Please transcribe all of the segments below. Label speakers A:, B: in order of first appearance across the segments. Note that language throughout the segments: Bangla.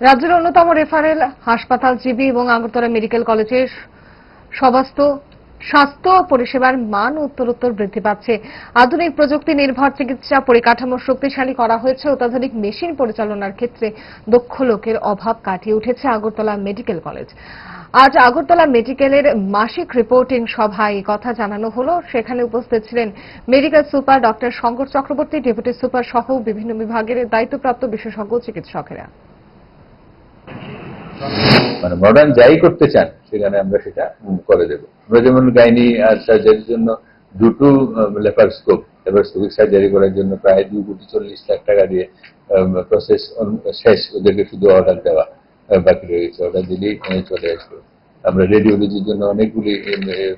A: রাজ্যের অন্যতম রেফারেল হাসপাতাল জিবি এবং আগরতলা মেডিকেল কলেজের সমস্ত স্বাস্থ্য পরিষেবার মান উত্তরোত্তর বৃদ্ধি পাচ্ছে। আধুনিক প্রযুক্তি নির্ভর চিকিৎসা পরিকাঠামো শক্তিশালী করা হয়েছে। অত্যাধুনিক মেশিন পরিচালনার ক্ষেত্রে দক্ষ লোকের অভাব কাটিয়ে উঠেছে আগরতলা মেডিকেল কলেজ। আজ আগরতলা মেডিকেলের মাসিক রিপোর্টিং সভায় কথা জানানো হলো। সেখানে উপস্থিত ছিলেন medical super doctor Shankar Chakraborty, deputy super সহ বিভিন্ন বিভাগের দায়িত্বপ্রাপ্ত বিশেষজ্ঞ চিকিৎসকেরা।
B: মানে মডার্ন যাই করতে চান, সেখানে আমরা সেটা করে দেব। আমরা যেমন গাইনি আর সার্জারির জন্য দুটো লেপারস্কোপ লেপারস্কোপিক সার্জারি করার জন্য প্রায় দু কোটি চল্লিশ লাখ টাকা দিয়ে প্রসেস শেষ, ওদেরকে শুধু অর্ডার দেওয়া বাকি রয়েছে অর্ডার দিলেই চলে আসবে। আমরা রেডিওলজির জন্য অনেকগুলি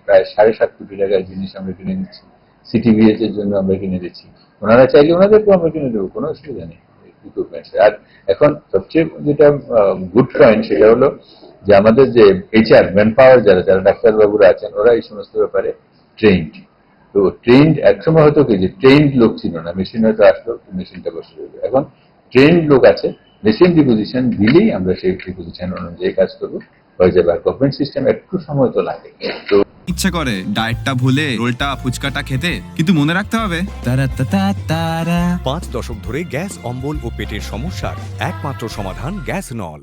B: প্রায় সাড়ে সাত কোটি টাকার জিনিস আমরা কিনে নিচ্ছি। সিটিভিএচ এর জন্য আমরা কিনে দিচ্ছি। ওনারা চাইলে ওনাদেরকেও আমরা কিনে দেবো, কোনো অসুবিধা নেই। ইকুইপমেন্টস আর এখন সবচেয়ে যেটা গুড পয়েন্ট সেটা হলো যে আমাদের যে এইচআর ম্যান পাওয়ার যারা যারা ডাক্তারবাবুরা আছেন, ওরা এই সমস্ত ব্যাপারে ট্রেন্ড তো ট্রেন্ড একসময় হয়তো কি যে ট্রেন্ড লোক ছিল না মেশিন হয়তো আসলো মেশিনটা বসে এখন ট্রেন্ড লোক আছে মেশিন ডিপোজিশন দিলেই আমরা সেই ডিপোজিশন অনুযায়ী কাজ করব। হয়ে যাবে আর গভর্নমেন্ট সিস্টেম একটু সময় তো লাগে। তো
C: ইচ্ছে করে ডায়েটটা ভুলে রোলটা ফুচকাটা খেতে কিন্তু মনে রাখতে হবে। তারা তারা তারা
D: পাঁচ দশক ধরে গ্যাস অম্বল ও পেটের সমস্যার একমাত্র সমাধান গ্যাস নল।